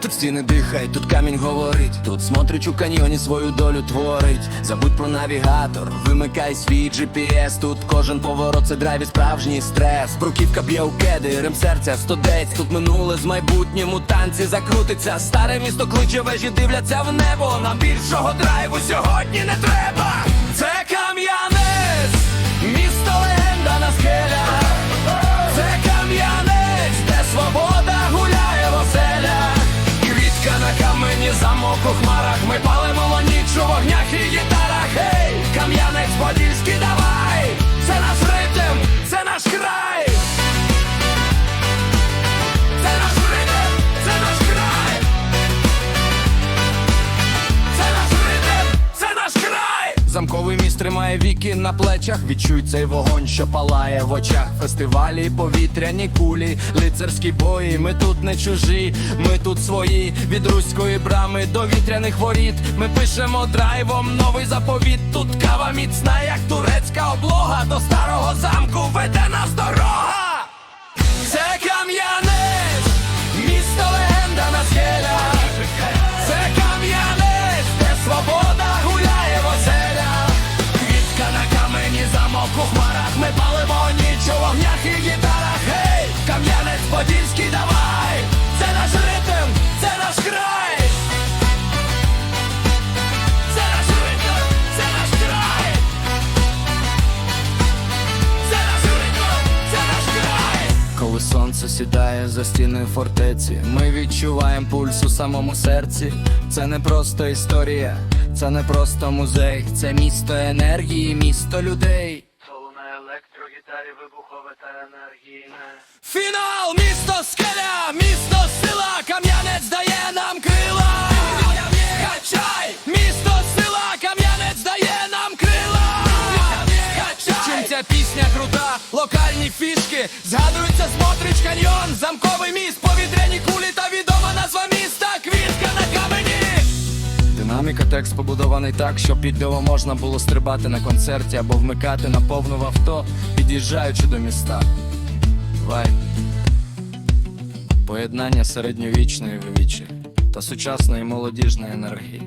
Тут стіни дихають, тут камінь говорить, тут смотрич у каньйоні свою долю творить. Забудь про навігатор, вимикай свій GPS Тут кожен поворот це драйв і справжній стрес. Бруківка б'є у кеди, рим серця стодець. Тут минуле з майбутнім у танці закрутиться. Старе місто кличе вежі, дивляться в небо. Нам більшого драйву сьогодні не треба. Це кам'янець, Ми палимо ніч у вогнях і гітарах. Замковий міст тримає віки на плечах. Відчуй цей вогонь, що палає в очах. Фестивалі, повітряні кулі, лицарські бої. Ми тут не чужі, ми тут свої. Від руської брами до вітряних воріт. Ми пишемо драйвом новий заповіт. Тут кава міцна, як турецька облога. До старого замку веде нас Коли сонце сідає за стіною фортеці, ми відчуваємо пульс у самому серці. Це не просто історія, це не просто музей, це місто енергії, місто людей. Солоне, електрогітарі вибухове та енергійне. Фінал, місто скеля, ця пісня крута, локальні фішки, згадується смотрич каньйон, замковий міст, повітряні кулі та відома назва міста, квітка на камені. Динаміка текст побудований так, щоб під нього можна було стрибати на концерті або вмикати на повну в авто, під'їжджаючи до міста. Вайб. Поєднання середньовічної вивічі та сучасної молодіжної енергії.